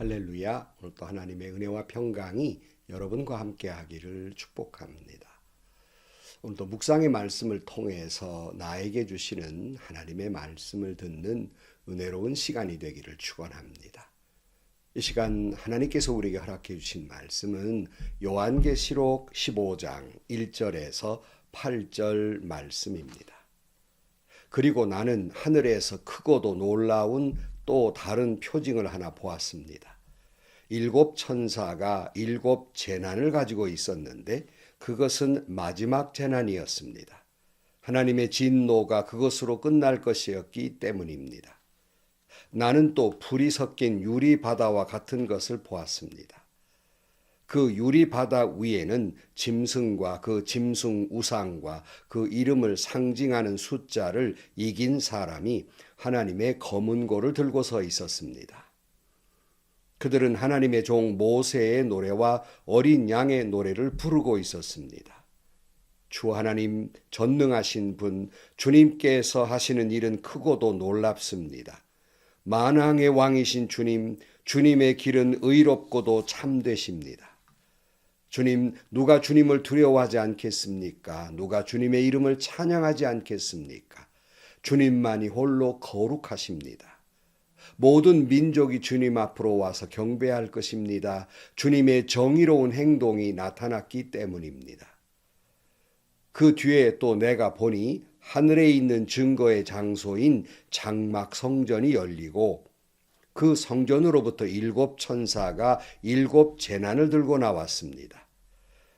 할렐루야. 오늘 또 하나님의 은혜와 평강이 여러분과 함께 하기를 축복합니다. 오늘도 묵상의 말씀을 통해서 나에게 주시는 하나님의 말씀을 듣는 은혜로운 시간이 되기를 축원합니다. 이 시간 하나님께서 우리에게 허락해 주신 말씀은 요한계시록 15장 1절에서 8절 말씀입니다. 그리고 나는 하늘에서 크고도 놀라운 또 다른 표징을 하나 보았습니다. 일곱 천사가 일곱 재난을 가지고 있었는데 그것은 마지막 재난이었습니다. 하나님의 진노가 그것으로 끝날 것이었기 때문입니다. 나는 또 불이 섞인 유리 바다와 같은 것을 보았습니다. 그 유리 바다 위에는 짐승과 그 짐승 우상과 그 이름을 상징하는 숫자를 이긴 사람이 하나님의 검은 고를 들고 서 있었습니다. 그들은 하나님의 종 모세의 노래와 어린 양의 노래를 부르고 있었습니다. 주 하나님 전능하신 분 주님께서 하시는 일은 크고도 놀랍습니다. 만왕의 왕이신 주님 주님의 길은 의롭고도 참되십니다. 주님, 누가 주님을 두려워하지 않겠습니까? 누가 주님의 이름을 찬양하지 않겠습니까? 주님만이 홀로 거룩하십니다. 모든 민족이 주님 앞으로 와서 경배할 것입니다. 주님의 정의로운 행동이 나타났기 때문입니다. 그 뒤에 또 내가 보니 하늘에 있는 증거의 장소인 장막 성전이 열리고 그 성전으로부터 일곱 천사가 일곱 재난을 들고 나왔습니다.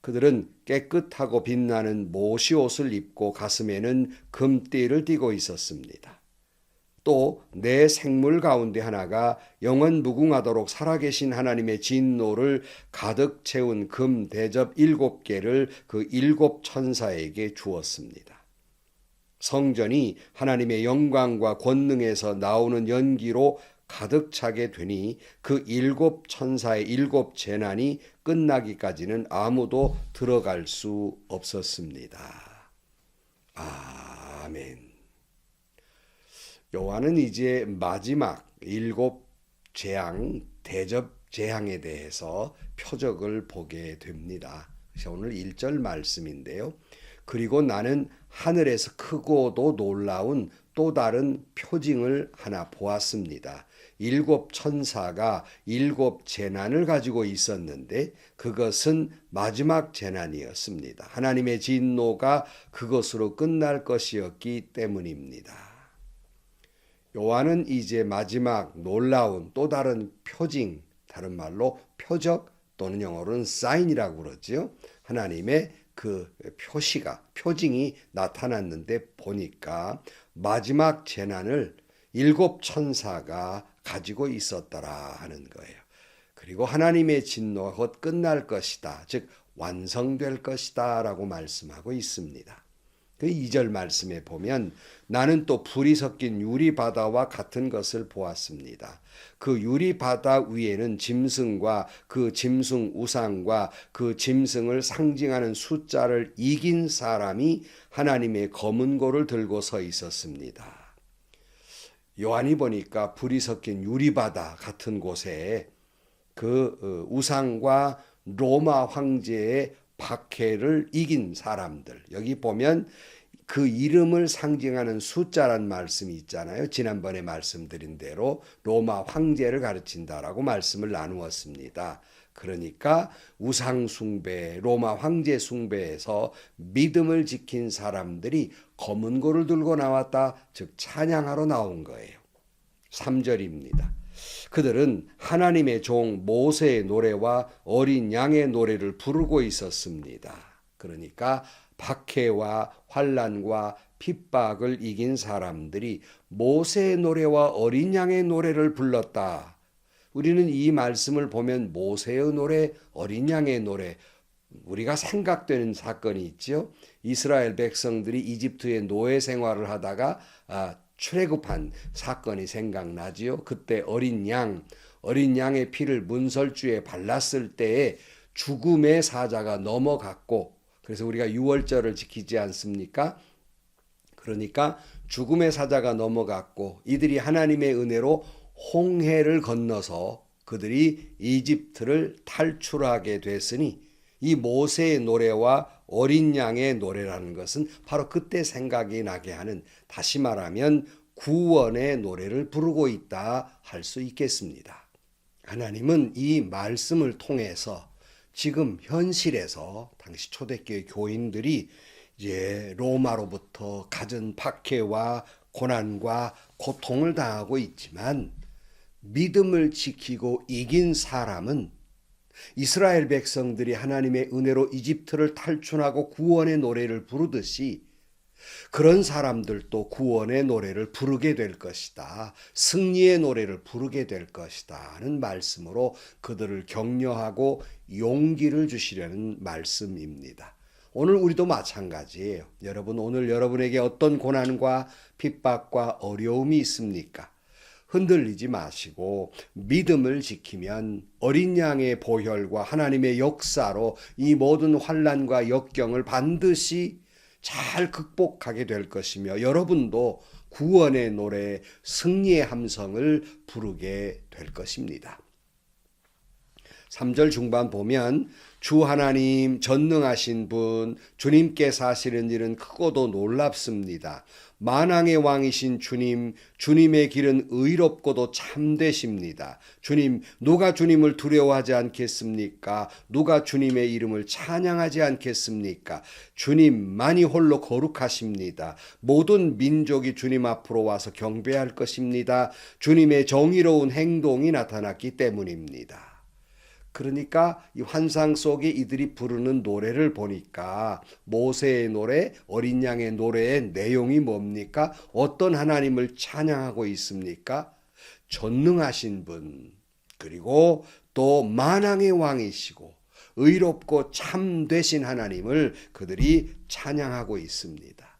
그들은 깨끗하고 빛나는 모시 옷을 입고 가슴에는 금띠를 띠고 있었습니다. 또 내 생물 가운데 하나가 영원 무궁하도록 살아계신 하나님의 진노를 가득 채운 금 대접 일곱 개를 그 일곱 천사에게 주었습니다. 성전이 하나님의 영광과 권능에서 나오는 연기로 가득 차게 되니 그 일곱 천사의 일곱 재난이 끝나기까지는 아무도 들어갈 수 없었습니다. 아멘. 요한은 이제 마지막 일곱 재앙, 대접 재앙에 대해서 표적을 보게 됩니다. 그래서 오늘 1절 말씀인데요. 그리고 나는 하늘에서 크고도 놀라운 또 다른 표징을 하나 보았습니다. 일곱 천사가 일곱 재난을 가지고 있었는데 그것은 마지막 재난이었습니다. 하나님의 진노가 그것으로 끝날 것이었기 때문입니다. 요한은 이제 마지막 놀라운 또 다른 표징, 다른 말로 표적 또는 영어로는 사인이라고 그러죠. 하나님의 그 표시가 표징이 나타났는데 보니까 마지막 재난을 일곱 천사가 가지고 있었더라 하는 거예요. 그리고 하나님의 진노가 곧 끝날 것이다. 즉 완성될 것이다 라고 말씀하고 있습니다. 그 2절 말씀에 보면 나는 또 불이 섞인 유리 바다와 같은 것을 보았습니다. 그 유리 바다 위에는 짐승과 그 짐승 우상과 그 짐승을 상징하는 숫자를 이긴 사람이 하나님의 검은 고를 들고 서 있었습니다. 요한이 보니까 불이 섞인 유리 바다 같은 곳에 그 우상과 로마 황제의 박해를 이긴 사람들. 여기 보면 그 이름을 상징하는 숫자란 말씀이 있잖아요. 지난번에 말씀드린 대로 로마 황제를 가르친다라고 말씀을 나누었습니다. 그러니까 우상 숭배, 로마 황제 숭배에서 믿음을 지킨 사람들이 검은 고를 들고 나왔다. 즉, 찬양하러 나온 거예요. 3절입니다. 그들은 하나님의 종 모세의 노래와 어린 양의 노래를 부르고 있었습니다. 그러니까 박해와 환란과 핍박을 이긴 사람들이 모세의 노래와 어린 양의 노래를 불렀다. 우리는 이 말씀을 보면 모세의 노래, 어린 양의 노래, 우리가 생각되는 사건이 있죠. 이스라엘 백성들이 이집트의 노예 생활을 하다가 아, 출애굽한 사건이 생각나지요. 그때 어린 양, 어린 양의 피를 문설주에 발랐을 때에 죽음의 사자가 넘어갔고 그래서 우리가 유월절을 지키지 않습니까? 그러니까 죽음의 사자가 넘어갔고 이들이 하나님의 은혜로 홍해를 건너서 그들이 이집트를 탈출하게 됐으니 이 모세의 노래와 어린 양의 노래라는 것은 바로 그때 생각이 나게 하는 다시 말하면 구원의 노래를 부르고 있다 할 수 있겠습니다. 하나님은 이 말씀을 통해서 지금 현실에서 당시 초대교회 교인들이 이제 로마로부터 갖은 박해와 고난과 고통을 당하고 있지만 믿음을 지키고 이긴 사람은 이스라엘 백성들이 하나님의 은혜로 이집트를 탈출하고 구원의 노래를 부르듯이 그런 사람들도 구원의 노래를 부르게 될 것이다. 승리의 노래를 부르게 될 것이다. 하는 말씀으로 그들을 격려하고 용기를 주시려는 말씀입니다. 오늘 우리도 마찬가지예요. 여러분, 오늘 여러분에게 어떤 고난과 핍박과 어려움이 있습니까? 흔들리지 마시고 믿음을 지키면 어린 양의 보혈과 하나님의 역사로 이 모든 환란과 역경을 반드시 잘 극복하게 될 것이며 여러분도 구원의 노래, 승리의 함성을 부르게 될 것입니다. 3절 중반 보면 주 하나님 전능하신 분 주님께서 하시는 일은 크고도 놀랍습니다. 만왕의 왕이신 주님 주님의 길은 의롭고도 참되십니다. 주님 누가 주님을 두려워하지 않겠습니까? 누가 주님의 이름을 찬양하지 않겠습니까? 주님만이 홀로 거룩하십니다. 모든 민족이 주님 앞으로 와서 경배할 것입니다. 주님의 정의로운 행동이 나타났기 때문입니다. 그러니까 이 환상 속에 이들이 부르는 노래를 보니까 모세의 노래, 어린 양의 노래의 내용이 뭡니까? 어떤 하나님을 찬양하고 있습니까? 전능하신 분, 그리고 또 만왕의 왕이시고 의롭고 참되신 하나님을 그들이 찬양하고 있습니다.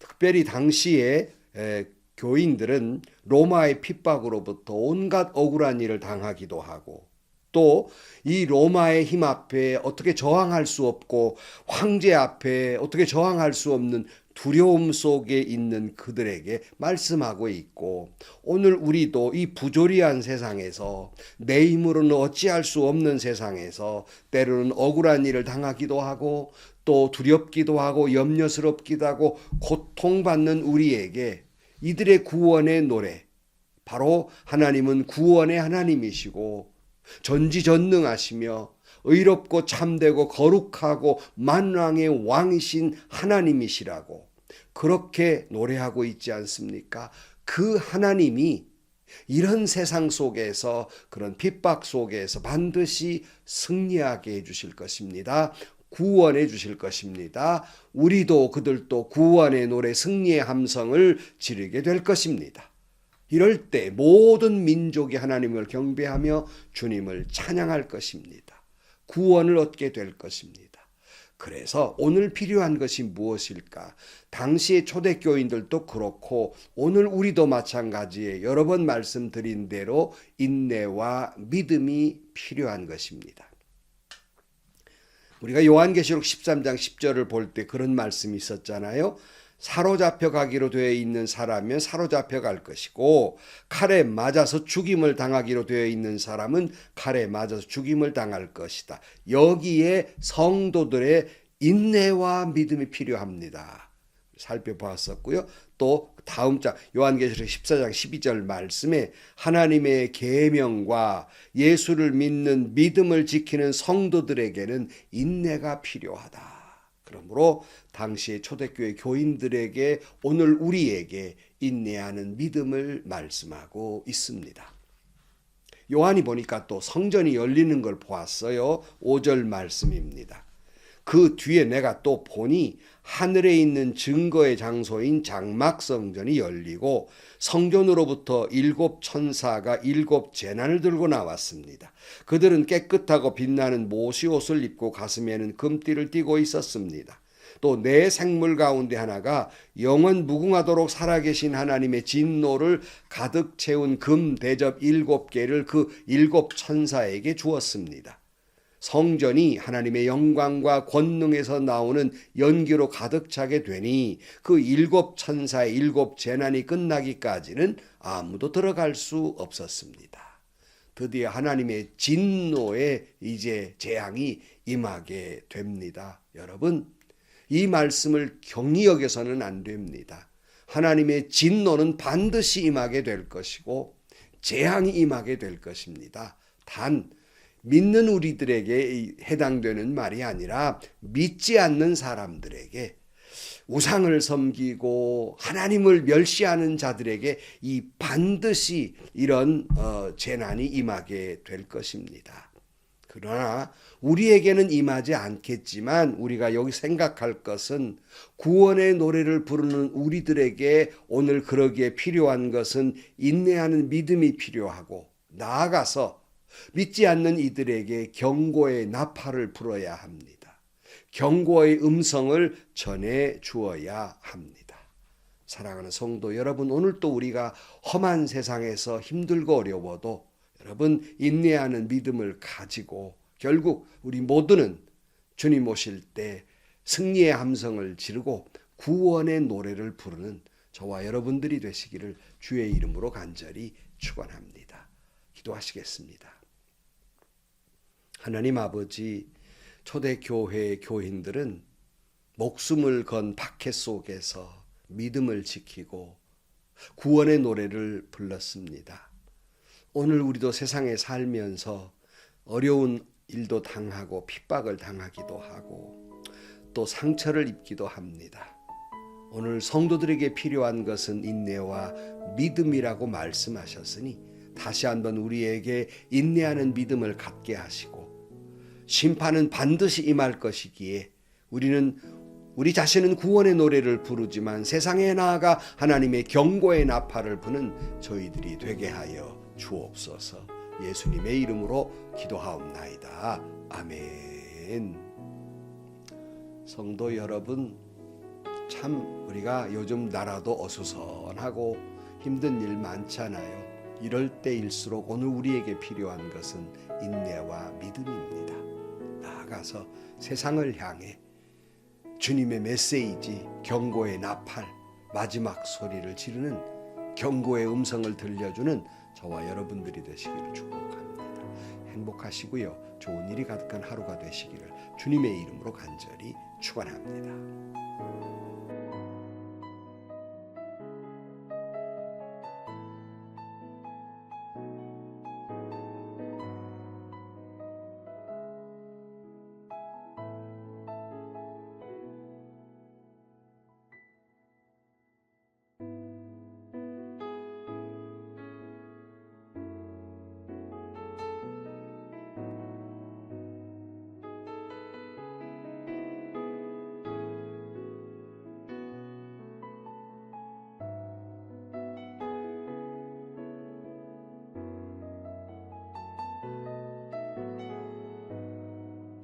특별히 당시에 에, 교인들은 로마의 핍박으로부터 온갖 억울한 일을 당하기도 하고 또 이 로마의 힘 앞에 어떻게 저항할 수 없고 황제 앞에 어떻게 저항할 수 없는 두려움 속에 있는 그들에게 말씀하고 있고 오늘 우리도 이 부조리한 세상에서 내 힘으로는 어찌할 수 없는 세상에서 때로는 억울한 일을 당하기도 하고 또 두렵기도 하고 염려스럽기도 하고 고통받는 우리에게 이들의 구원의 노래 바로 하나님은 구원의 하나님이시고 전지전능하시며 의롭고 참되고 거룩하고 만왕의 왕이신 하나님이시라고 그렇게 노래하고 있지 않습니까? 그 하나님이 이런 세상 속에서 그런 핍박 속에서 반드시 승리하게 해 주실 것입니다. 구원해 주실 것입니다. 우리도 그들도 구원의 노래 승리의 함성을 지르게 될 것입니다. 이럴 때 모든 민족이 하나님을 경배하며 주님을 찬양할 것입니다. 구원을 얻게 될 것입니다. 그래서 오늘 필요한 것이 무엇일까? 당시의 초대교인들도 그렇고 오늘 우리도 마찬가지에 여러 번 말씀드린 대로 인내와 믿음이 필요한 것입니다. 우리가 요한계시록 13장 10절을 볼 때 그런 말씀이 있었잖아요. 사로잡혀 가기로 되어 있는 사람은 사로잡혀 갈 것이고 칼에 맞아서 죽임을 당하기로 되어 있는 사람은 칼에 맞아서 죽임을 당할 것이다. 여기에 성도들의 인내와 믿음이 필요합니다. 살펴보았었고요. 또 다음 장 요한계시록 14장 12절 말씀에 하나님의 계명과 예수를 믿는 믿음을 지키는 성도들에게는 인내가 필요하다. 그러므로 당시의 초대교회 교인들에게 오늘 우리에게 인내하는 믿음을 말씀하고 있습니다. 요한이 보니까 또 성전이 열리는 걸 보았어요. 5절 말씀입니다. 그 뒤에 내가 또 보니 하늘에 있는 증거의 장소인 장막 성전이 열리고 성전으로부터 일곱 천사가 일곱 재난을 들고 나왔습니다. 그들은 깨끗하고 빛나는 모시 옷을 입고 가슴에는 금띠를 띠고 있었습니다. 또내 생물 가운데 하나가 영원 무궁하도록 살아계신 하나님의 진노를 가득 채운 금 대접 일곱 개를 그 일곱 천사에게 주었습니다. 성전이 하나님의 영광과 권능에서 나오는 연기로 가득 차게 되니 그 일곱 천사의 일곱 재난이 끝나기까지는 아무도 들어갈 수 없었습니다. 드디어 하나님의 진노의 이제 재앙이 임하게 됩니다. 여러분, 이 말씀을 경히 여겨서는 안 됩니다. 하나님의 진노는 반드시 임하게 될 것이고 재앙이 임하게 될 것입니다. 단 믿는 우리들에게 해당되는 말이 아니라 믿지 않는 사람들에게 우상을 섬기고 하나님을 멸시하는 자들에게 이 반드시 이런 어, 재난이 임하게 될 것입니다. 그러나 우리에게는 임하지 않겠지만 우리가 여기 생각할 것은 구원의 노래를 부르는 우리들에게 오늘 그러기에 필요한 것은 인내하는 믿음이 필요하고 나아가서 믿지 않는 이들에게 경고의 나팔을 불어야 합니다. 경고의 음성을 전해 주어야 합니다. 사랑하는 성도 여러분, 오늘 또 우리가 험한 세상에서 힘들고 어려워도 여러분 인내하는 믿음을 가지고 결국 우리 모두는 주님 오실 때 승리의 함성을 지르고 구원의 노래를 부르는 저와 여러분들이 되시기를 주의 이름으로 간절히 축원합니다. 기도하시겠습니다. 하나님 아버지 초대 교회 교인들은 목숨을 건 박해 속에서 믿음을 지키고 구원의 노래를 불렀습니다. 오늘 우리도 세상에 살면서 어려운 일도 당하고 핍박을 당하기도 하고 또 상처를 입기도 합니다. 오늘 성도들에게 필요한 것은 인내와 믿음이라고 말씀하셨으니 다시 한번 우리에게 인내하는 믿음을 갖게 하시고 심판은 반드시 임할 것이기에 우리는 우리 자신은 구원의 노래를 부르지만 세상에 나아가 하나님의 경고의 나팔을 부는 저희들이 되게 하여 주옵소서. 예수님의 이름으로 기도하옵나이다. 아멘. 성도 여러분, 참 우리가 요즘 나라도 어수선하고 힘든 일 많잖아요. 이럴 때일수록 오늘 우리에게 필요한 것은 인내와 믿음입니다. 나아가서 세상을 향해 주님의 메시지, 경고의 나팔, 마지막 소리를 지르는 경고의 음성을 들려주는 저와 여러분들이 되시기를 축복합니다. 행복하시고요. 좋은 일이 가득한 하루가 되시기를 주님의 이름으로 간절히 축원합니다.